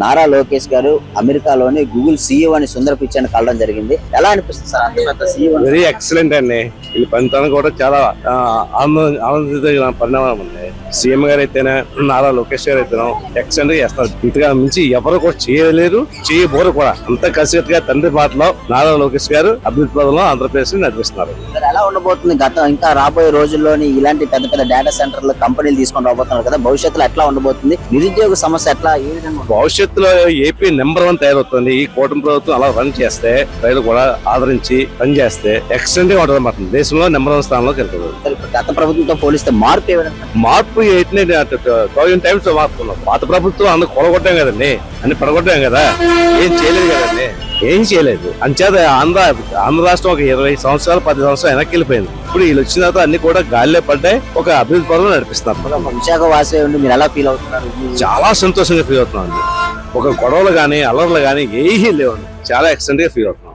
నారా లోకేష్ గారు అమెరికాలోని Google CEO అని సుందర పిచ్చాన్ని కలడం జరిగింది. ఎలా అనిపిస్తుంది సార్? అంత పెద్ద సీఈఓ వెరీ ఎక్సలెంట్ అండి. ఈ పనితనం కూడా చాలా ఆ, ఆనంద ఆనందిత పరిణామం ఉంది సీఎం గారు అయితేనే నారా లోకేష్ గారు అయితేనే ఎక్సలెంట్గా చేస్తారు. ఇంతగా మించి ఎవరు కూడా చేయలేరు చేయబోరు కూడా. అంత కసిగా తండ్రి మాటలో నారా లోకేష్ గారు అభివృద్ధి పదంలో ఆంధ్రప్రదేశ్ని నడిపిస్తున్నారు ఎలా ఉండబోతుంది గతం? ఇంకా రాబోయే రోజుల్లోని ఇలాంటి పెద్ద పెద్ద డేటా సెంటర్లు కంపెనీలు తీసుకొని రాబోతున్నారు కదా. భవిష్యత్తులో ఎట్లా ఉండబోతుంది? నిరుద్యోగ సమస్య ఎట్లా? ఏ విధంగా? భవిష్యత్తులో ఏపీ నెంబర్ వన్ తయారవుతుంది. ఈ కూటమి ప్రభుత్వం అలా రన్ చేస్తే రైలు కూడా ఆదరించి రన్ చేస్తే ఎక్సలెంట్గా ఉంటుంది దేశంలో నెంబర్ వన్ స్థానంలోకి వెళ్తుంది గత ప్రభుత్వంతో పోలిస్తే మార్పు విధంగా మార్పు థౌజండ్ టైమ్స్ మార్పుకున్నాం పాత ప్రభుత్వం అందరు కొలగొట్టాం కదండి. అన్ని పడగొట్టాం కదా. ఏం చేయలేదు కదండి. ఏం చేయలేదు. అంచేత ఆంధ్ర ఆంధ్ర రాష్ట్రం ఒక ఇరవై సంవత్సరాలు పది సంవత్సరాలు వెనక్కి వెళ్ళిపోయింది. ఇప్పుడు వీళ్ళు వచ్చిన తర్వాత అన్ని కూడా గాలిలో పడ్డాయి. ఒక అభివృద్ధి పదవి నడిపిస్తున్నారు. విశాఖ వాసి ఉండి మీరు ఎలా ఫీల్ అవుతున్నారు? చాలా సంతోషంగా ఫీల్ అవుతున్నాం ఒక గొడవలు కానీ అల్లర్లు కానీ ఏమీ లేవండి. చాలా ఎక్సలెంట్గా ఫీల్ అవుతున్నాం.